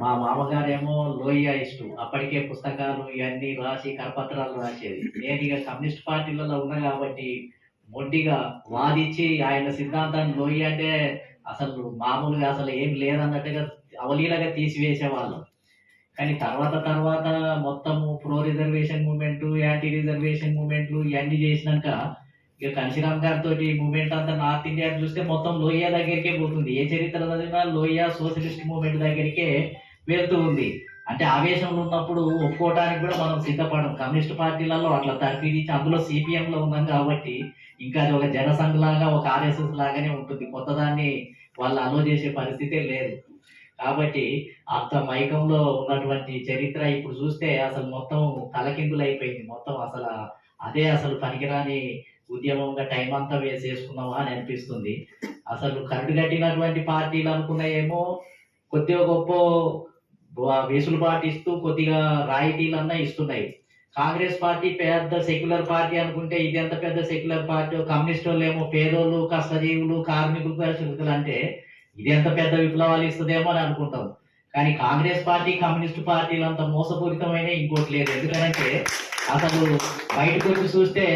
మా మామగారేమో లోయ ఇష్టు. అప్పటికే పుస్తకాలు ఇవన్నీ రాసి కరపత్రాలు రాసేది. నేను ఇక కమ్యూనిస్ట్ పార్టీలలో ఉన్నా కాబట్టి మొండిగా వాదించి ఆయన సిద్ధాంతాన్ని లోయ అంటే అసలు మామూలుగా అసలు ఏం లేదన్నట్టుగా అవలీలగా తీసివేసేవాళ్ళం. కానీ తర్వాత తర్వాత మొత్తము pro reservation movement anti reservation మూమెంట్లు ఇవన్నీ చేసినాక ఇక కన్షిరామ్ గారితో మూమెంట్ అంతా నార్త్ ఇండియా చూస్తే మొత్తం లోయ దగ్గరికే పోతుంది. ఏ చరిత్ర చదివినా లోయ సోషలిస్ట్ మూమెంట్ దగ్గరికే వెళ్తూ ఉంది. అంటే ఆవేశంలో ఉన్నప్పుడు ఒప్పుకోవడానికి కూడా మనం సిద్ధపడం కమ్యూనిస్ట్ పార్టీలలో అట్లా తర్ఫీది అందులో సిపిఎంలో లో ఉన్నాం కాబట్టి ఇంకా అది ఒక జనసంఘ్ లాగా ఒక ఆర్ఎస్ఎస్ లాగానే ఉంటుంది. కొత్తదాన్ని వాళ్ళు అలో చేసే పరిస్థితే లేదు. కాబట్టి అంత మైకంలో ఉన్నటువంటి చరిత్ర ఇప్పుడు చూస్తే అసలు మొత్తం తలకిందులైపోయింది. అయిపోయింది మొత్తం అసలు అదే అసలు పనికిరాని ఉద్యమంగా టైం అంతా వేసేసుకున్నామా అని అనిపిస్తుంది. అసలు కరుడు కట్టినటువంటి పార్టీలు అనుకున్నాయేమో కొద్దిగా గొప్ప వెసులుబాటు ఇస్తూ కొద్దిగా రాయితీలన్నా ఇస్తున్నాయి. కాంగ్రెస్ పార్టీ పెద్ద సెక్యులర్ పార్టీ అనుకుంటే ఇది ఎంత పెద్ద సెక్యులర్ పార్టీ? కమ్యూనిస్ట్ వాళ్ళు ఏమో పేదోళ్ళు కష్టజీవులు కార్మికులు పరిస్థితులు అంటే ఇది ఎంత పెద్ద విప్లవాలు ఇస్తుందేమో అని అనుకుంటాం. కానీ కాంగ్రెస్ పార్టీ కమ్యూనిస్ట్ పార్టీలు అంత మోసపూరితమైన ఇంకోటి లేదు. ఎందుకంటే అసలు బయటకు వచ్చి చూస్తే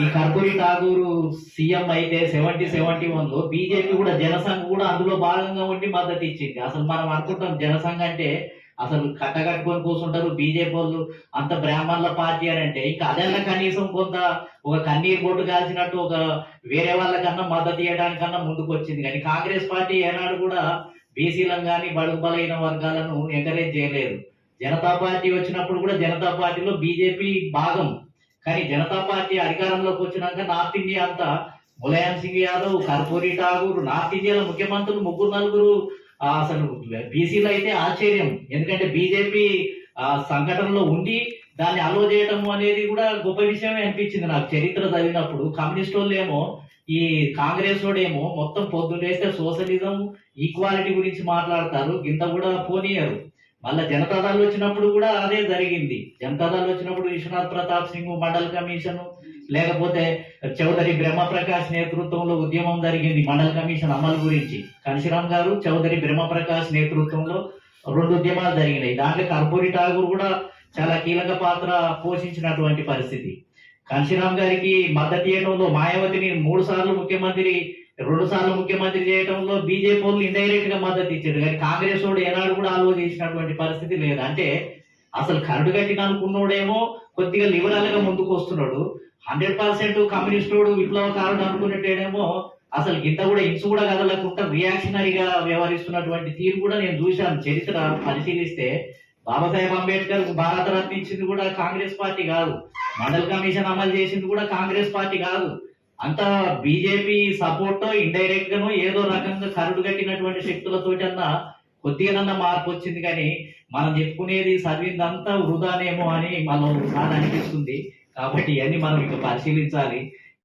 ఈ కర్పూరి ఠాగూరు సీఎం అయితే సెవెంటీ సెవెంటీ వన్లో బీజేపీ కూడా జనసంఘ్ కూడా అందులో భాగంగా ఉండి మద్దతు ఇచ్చింది. అసలు మనం అనుకుంటాం జనసంఘ్ అంటే అసలు కట్టకట్టుకొని కూర్చుంటారు బీజేపీ వాళ్ళు అంత బ్రాహ్మణుల పార్టీ అని అంటే ఇంకా అదెల్లా కనీసం కొంత ఒక కన్నీరు బొట్టు కాల్చినట్టు ఒక వేరే వాళ్ళకన్నా మద్దతు ఇవ్వడానికన్నా ముందుకు వచ్చింది కానీ కాంగ్రెస్ పార్టీ ఏనాడు కూడా బీసీలను కానీ బడుగు బలైన వర్గాలను ఎంకరేజ్ చేయలేదు. జనతా పార్టీ వచ్చినప్పుడు కూడా జనతా పార్టీలో బీజేపీ భాగం. కానీ జనతా పార్టీ అధికారంలోకి వచ్చినాక నార్త్ ఇండియా అంతా ములాయం సింగ్ యాదవ్ కర్పూరి ఠాగూర్ నార్త్ ఇండియాలో ముఖ్యమంత్రులు ముగ్గురు నలుగురు అసలు బీసీలో అయితే ఆశ్చర్యం. ఎందుకంటే బీజేపీ ఆ సంఘటనలో ఉండి దాన్ని అలో చేయటం అనేది కూడా గొప్ప విషయమే అనిపించింది నాకు చరిత్ర చదివినప్పుడు. కమ్యూనిస్ట్ వాళ్ళు ఏమో ఈ కాంగ్రెస్ ఏమో మొత్తం పొద్దున్న వేస్తే సోషలిజం ఈక్వాలిటీ గురించి మాట్లాడతారు. గింత కూడా పోనీయరు. మళ్ళా జనతాదళ్ వచ్చినప్పుడు కూడా అదే జరిగింది. జనతాదళ్ వచ్చినప్పుడు విశ్వనాథ్ ప్రతాప్ సింగ్ మండల్ కమిషన్ లేకపోతే చౌదరి బ్రహ్మప్రకాష్ నేతృత్వంలో ఉద్యమం జరిగింది మండల కమిషన్ అమలు గురించి. కన్షిరామ్ గారు చౌదరి బ్రహ్మప్రకాష్ నేతృత్వంలో రెండు ఉద్యమాలు జరిగినాయి. దాంట్లో కర్పూరి ఠాగూర్ కూడా చాలా కీలక పాత్ర పోషించినటువంటి పరిస్థితి. కన్షిరామ్ గారికి మద్దతు ఇవ్వడంలో మాయావతిని మూడు సార్లు ముఖ్యమంత్రి రెండు సార్లు ముఖ్యమంత్రి చేయడంలో బీజేపీ వాళ్ళు ఇండైరెక్ట్గా మద్దతు ఇచ్చారు. కానీ కాంగ్రెస్ వాడు ఏనాడు కూడా ఆలోచించినటువంటి పరిస్థితి లేదు. అంటే అసలు కరడు కట్టిన అనుకున్నోడేమో కొద్దిగా లిబరల్గా ముందుకు వస్తున్నాడు హండ్రెడ్ పర్సెంట్ కమ్యూనిస్ట్ వాడు విప్లవకారుడు అనుకునేటేమో అసలు ఇంత కూడా ఇంచు కూడా కదలకుండా రియాక్షనరీగా వ్యవహరిస్తున్నటువంటి తీరు కూడా నేను చూశాను. చరిత్ర పరిశీలిస్తే బాబాసాహెబ్ అంబేద్కర్ భారత రత్న ఇచ్చింది కూడా కాంగ్రెస్ పార్టీ కాదు. మండల్ కమిషన్ అమలు చేసింది కూడా కాంగ్రెస్ పార్టీ కాదు. అంత బీజేపీ సపోర్ట్ ఇండైరెక్ట్ గాను ఏదో రకంగా కరుడు కట్టినటువంటి శక్తులతోటి అన్న కొద్దిగానన్నా మార్పు వచ్చింది. కానీ మనం చెప్పుకునేది చదివిందంతా వృధానేమో అని మనం ఒకసారి అనిపిస్తుంది కాబట్టి ఇవన్నీ మనం ఇక పరిశీలించాలి.